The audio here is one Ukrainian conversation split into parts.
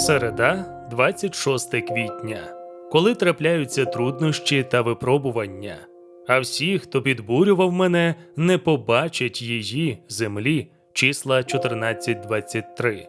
Середа, 26 квітня, коли трапляються труднощі та випробування, а всі, хто підбурював мене, не побачать її землі, числа 14.23.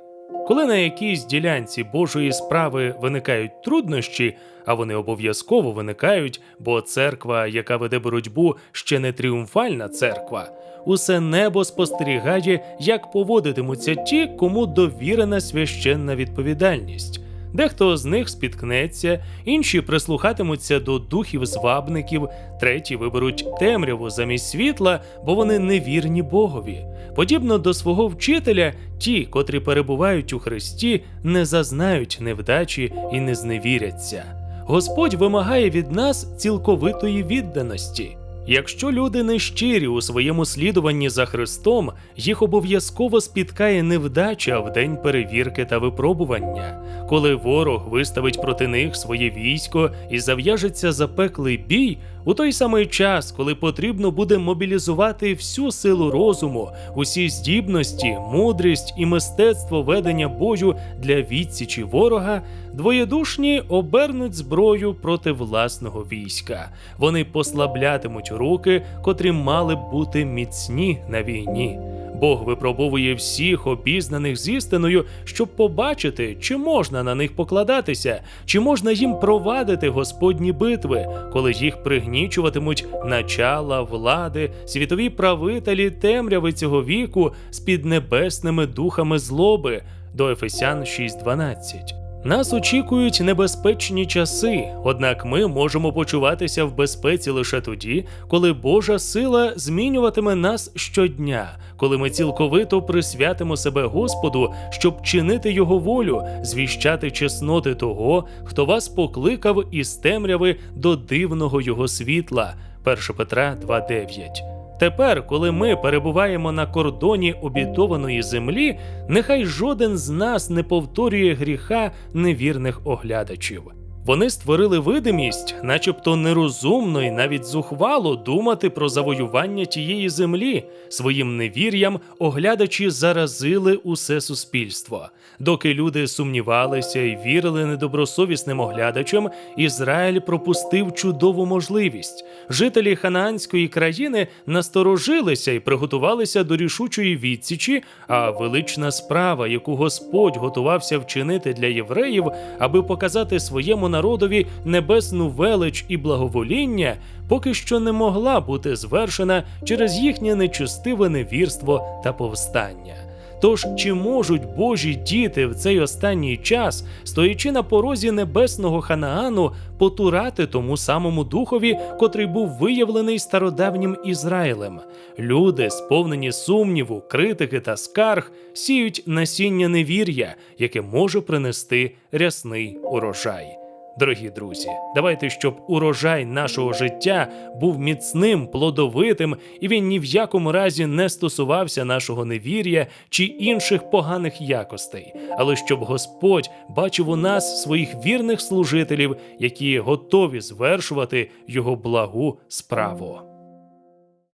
Коли на якійсь ділянці Божої справи виникають труднощі, а вони обов'язково виникають, бо церква, яка веде боротьбу, ще не тріумфальна церква. Усе небо спостерігає, як поводитимуться ті, кому довірена священна відповідальність. Дехто з них спіткнеться, інші прислухатимуться до духів звабників, треті виберуть темряву замість світла, бо вони невірні Богові. Подібно до свого вчителя, ті, котрі перебувають у Христі, не зазнають невдачі і не зневіряться. Господь вимагає від нас цілковитої відданості. Якщо люди не щирі у своєму слідуванні за Христом, їх обов'язково спіткає невдача в день перевірки та випробування. Коли ворог виставить проти них своє військо і зав'яжеться запеклий бій, у той самий час, коли потрібно буде мобілізувати всю силу розуму, усі здібності, мудрість і мистецтво ведення бою для відсічі ворога, двоєдушні обернуть зброю проти власного війська. Вони послаблятимуть руки, котрі мали бути міцні на війні. Бог випробовує всіх обізнаних з істиною, щоб побачити, чи можна на них покладатися, чи можна їм провадити господні битви, коли їх пригнічуватимуть начала, влади, світові правителі темряви цього віку з піднебесними духами злоби до Ефесян 6.12. Нас очікують небезпечні часи, однак ми можемо почуватися в безпеці лише тоді, коли Божа сила змінюватиме нас щодня, коли ми цілковито присвятимо себе Господу, щоб чинити Його волю, звіщати чесноти того, хто вас покликав із темряви до дивного Його світла. 1 Петра 2.9 Тепер, коли ми перебуваємо на кордоні обітованої землі, нехай жоден з нас не повторює гріха невірних оглядачів. Вони створили видимість, начебто нерозумно і навіть зухвало думати про завоювання тієї землі. Своїм невір'ям оглядачі заразили усе суспільство. Доки люди сумнівалися і вірили недобросовісним оглядачам, Ізраїль пропустив чудову можливість. Жителі ханаанської країни насторожилися і приготувалися до рішучої відсічі. А велична справа, яку Господь готувався вчинити для євреїв, аби показати своєму народові небесну велич і благовоління, поки що не могла бути звершена через їхнє нечестиве невірство та повстання. Тож чи можуть Божі діти в цей останній час, стоячи на порозі небесного Ханаану, потурати тому самому духові, котрий був виявлений стародавнім Ізраїлем? Люди, сповнені сумніву, критики та скарг, сіють насіння невір'я, яке може принести рясний урожай. Дорогі друзі, давайте, щоб урожай нашого життя був міцним, плодовитим, і він ні в якому разі не стосувався нашого невір'я чи інших поганих якостей, але щоб Господь бачив у нас своїх вірних служителів, які готові звершувати його благу справу.